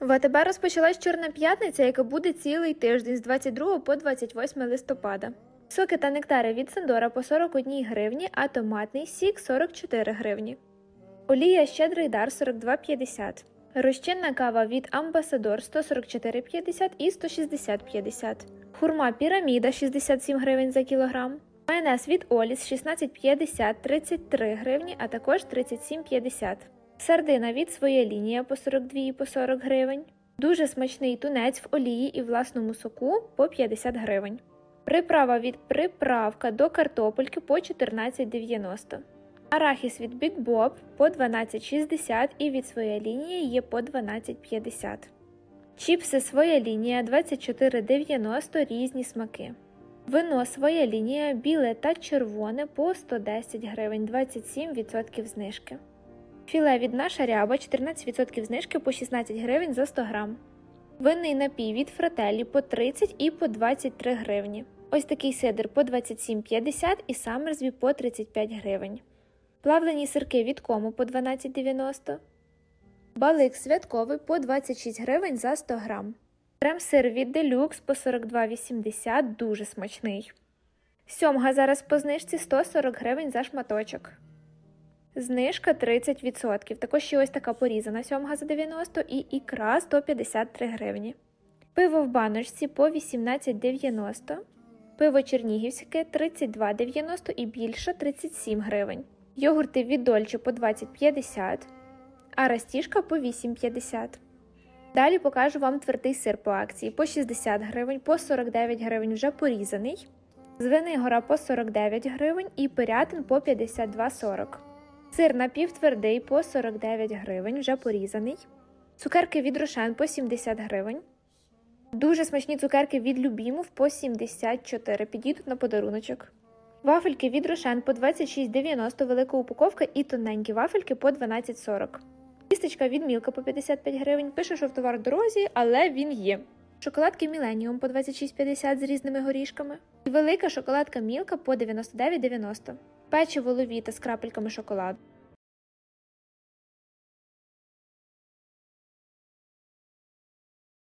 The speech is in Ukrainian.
В АТБ розпочалась Чорна п'ятниця, яка буде цілий тиждень з 22 по 28 листопада. Соки та нектари від Сандора по 41 гривні, а томатний сік 44 гривні. Олія щедрий дар 42,50. Розчинна кава від Амбасадор 144,50 і 160,50. Хурма піраміда 67 гривень за кілограм. Майонез від Оліс 16,50 33 гривні, а також 37,50. Сардина від своя лінія по 42 і по 40 гривень. Дуже смачний тунець в олії і власному соку по 50 гривень. Приправа від приправка до картопельки по 14,90. Арахіс від Big Bob по 12,60 і від своя лінія є по 12,50. Чіпси своя лінія 24,90 різні смаки. Вино своя лінія біле та червоне по 110 гривень 27% знижки. Філе від наша ряба 14% знижки по 16 гривень за 100 грам. Винний напій від фрателі по 30 і по 23 гривні. Ось такий сидр по 27,50 і самерзві по 35 гривень. Плавлені сирки від кому по 12,90. Балик святковий по 26 гривень за 100 грам. Крем-сир від делюкс по 42,80 дуже смачний. Сьомга зараз по знижці 140 гривень за шматочок. Знижка 30%. Також ще ось така порізана сьомга за 90 і ікра 153 гривні. Пиво в баночці по 18,90. Пиво чернігівське 32,90 і більше 37 гривень. Йогурти від Дольче по 20,50, а растіжка по 8,50. Далі покажу вам твердий сир по акції по 60 гривень, по 49 гривень вже порізаний. Звенигора по 49 гривень і пирятин по 52,40. Сир напівтвердий по 49 гривень, вже порізаний. Цукерки від Рошен по 70 гривень. Дуже смачні цукерки від Любімов по 74. Підійдуть на подаруночок. Вафельки від Рошен по 26,90 велика упаковка і тоненькі вафельки по 12,40. Кістечка від Мілка по 55 гривень. Пише, що в товар дорозі, але він є. Шоколадки Міленіум по 26,50 з різними горішками. І велика шоколадка Мілка по 99,90. Печиво Ловіта з крапельками шоколаду.